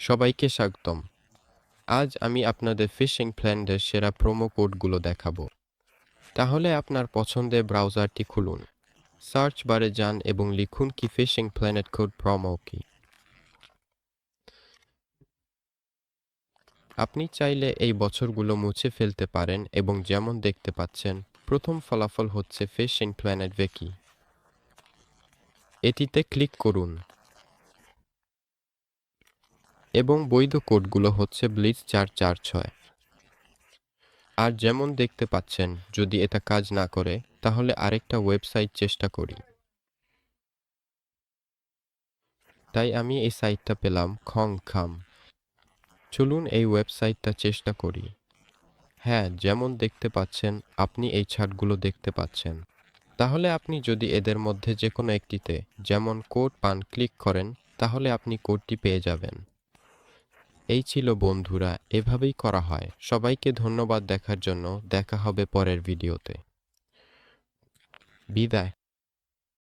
সবাইকে স্বাগতম। আজ আমি আপনাদের ফিশিং প্ল্যান্ডের সেরা প্রোমো কোডগুলো দেখাবো। তাহলে আপনার পছন্দের ব্রাউজারটি খুলুন। সার্চ বারে যান এবং লিখুন কি ফিশিং প্ল্যানেট কোড প্রোমো কি। আপনি চাইলে এই বছরগুলো মুছে ফেলতে পারেন এবং যেমন দেখতে পাচ্ছেন, প্রথম ফলাফল হচ্ছে ফিশিং প্ল্যানেট ভেকি। এটিতে ক্লিক করুন। এবং বৈধ কোডগুলো হচ্ছে ব্লিচ চার চার ছয়। আর যেমন দেখতে পাচ্ছেন, যদি এটা কাজ না করে, তাহলে আরেকটা ওয়েবসাইট চেষ্টা করি। তাই আমি এই সাইটটা পেলাম খং খাম চলুন এই ওয়েবসাইটটা চেষ্টা করি। হ্যাঁ যেমন দেখতে পাচ্ছেন, আপনি এই ছাড়গুলো দেখতে পাচ্ছেন। তাহলে আপনি যদি এদের মধ্যে যে কোনো একটিতে, যেমন কোড পান, ক্লিক করেন, তাহলে আপনি কোডটি পেয়ে যাবেন। এই ছিল বন্ধুরা, এভাবেই করা হয়। সবাইকে ধন্যবাদ দেখার জন্য। দেখা হবে পরের ভিডিওতে। বিদায়।